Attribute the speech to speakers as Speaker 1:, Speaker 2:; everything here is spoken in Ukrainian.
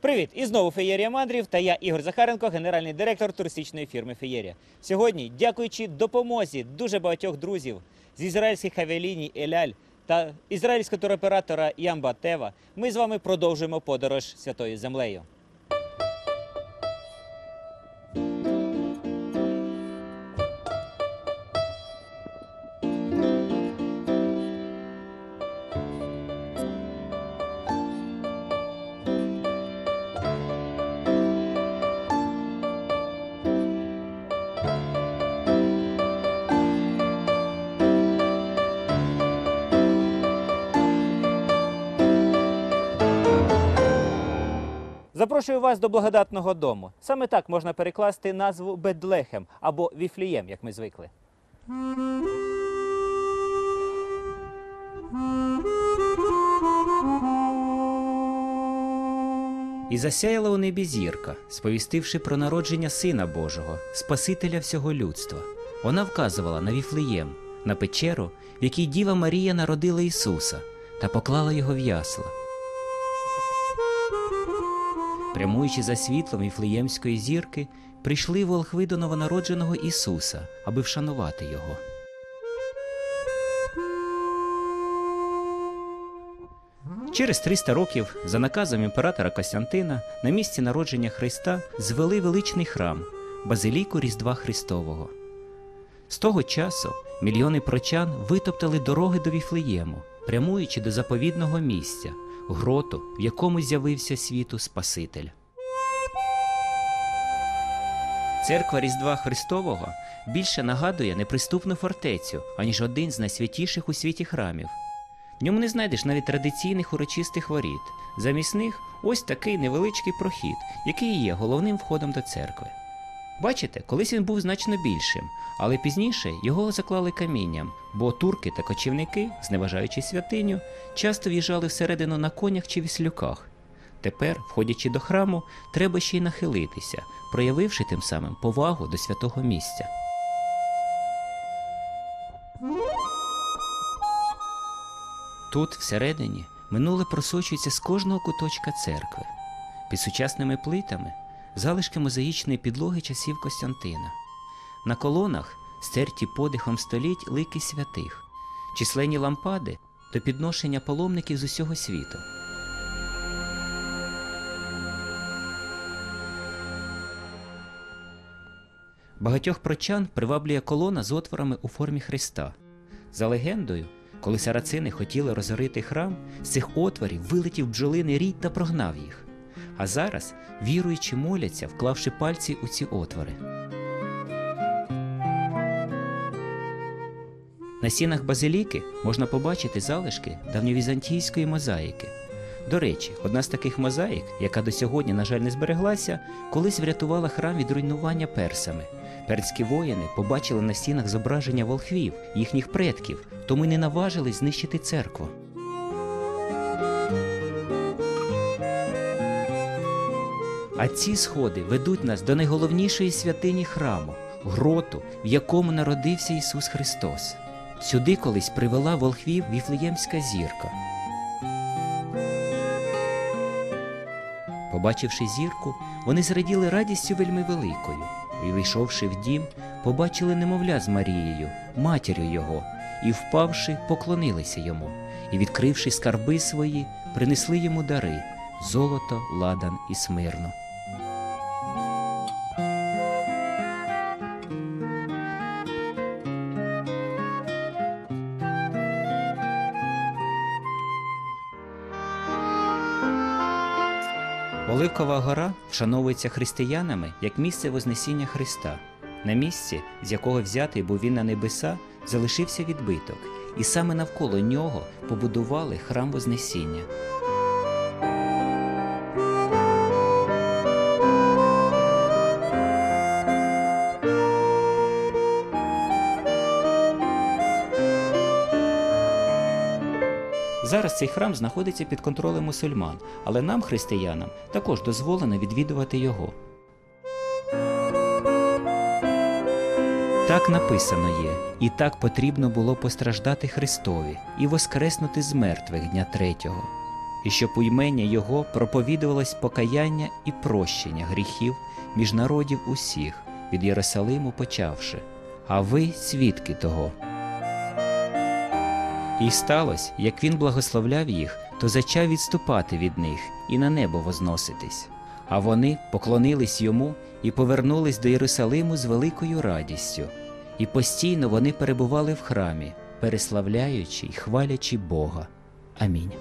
Speaker 1: Привіт! І знову Феєрія Мандрів та я Ігор Захаренко, генеральний директор туристичної фірми Феєрія. Сьогодні, дякуючи допомозі дуже багатьох друзів з ізраїльських авіаліній Еляль та ізраїльського туроператора Ямба Тева, ми з вами продовжуємо подорож святою землею. Запрошую вас до благодатного дому. Саме так можна перекласти назву Бедлехем або Віфлієм, як ми звикли. І засяяла у небі зірка, сповістивши про народження Сина Божого, Спасителя всього людства. Вона вказувала на Віфлеєм, на печеру, в якій Діва Марія народила Ісуса та поклала його в ясла. Прямуючи за світлом Віфлеємської зірки, прийшли волхви до новонародженого Ісуса, аби вшанувати його. Через 300 років, за наказом імператора Костянтина, на місці народження Христа звели величний храм Базиліку Різдва Христового. З того часу мільйони прочан витоптали дороги до Віфлеєму, прямуючи до заповідного місця, гроту, в якому з'явився світу Спаситель. Церква Різдва Христового більше нагадує неприступну фортецю, аніж один з найсвятіших у світі храмів. В ньому не знайдеш навіть традиційних урочистих воріт. Замість них ось такий невеличкий прохід, який є головним входом до церкви. Бачите, колись він був значно більшим, але пізніше його заклали камінням, бо турки та кочівники, зневажаючи святиню, часто в'їжджали всередину на конях чи віслюках. Тепер, входячи до храму, треба ще й нахилитися, проявивши тим самим повагу до святого місця. Тут, всередині, минуле просочується з кожного куточка церкви. Під сучасними плитами залишки мозаїчної підлоги часів Костянтина. На колонах стерті подихом століть лики святих, численні лампади до підношення паломників з усього світу. Багатьох прочан приваблює колона з отворами у формі Христа. За легендою, коли сарацини хотіли розорити храм, з цих отворів вилетів бджолиний рій та прогнав їх. А зараз віруючі моляться, вклавши пальці у ці отвори. На стінах базиліки можна побачити залишки давньовізантійської мозаїки. До речі, одна з таких мозаїк, яка до сьогодні, на жаль, не збереглася, колись врятувала храм від руйнування персами. Перські воїни побачили на стінах зображення волхвів, їхніх предків, тому й не наважились знищити церкву. А ці сходи ведуть нас до найголовнішої святині храму, гроту, в якому народився Ісус Христос. Сюди колись привела волхвів Віфлеємська зірка. Побачивши зірку, вони зраділи радістю вельми великою. І, війшовши в дім, побачили немовля з Марією, матір'ю його, і, впавши, поклонилися йому, і, відкривши скарби свої, принесли йому дари золото, ладан і смирно. Оливкова гора вшановується християнами як місце Вознесіння Христа. На місці, з якого взятий був він на небеса, залишився відбиток, і саме навколо нього побудували храм Вознесіння. Зараз цей храм знаходиться під контролем мусульман, але нам, християнам, також дозволено відвідувати його. Так написано є, і так потрібно було постраждати Христові і воскреснути з мертвих дня третього. і щоб у імення Його проповідувалось покаяння і прощення гріхів між народів усіх, від Єрусалиму почавши. А ви свідки того. І сталося, як він благословляв їх, то зачав відступати від них і на небо возноситись. А вони поклонились йому і повернулись до Єрусалиму з великою радістю. І постійно вони перебували в храмі, переславляючи й хвалячи Бога. Амінь.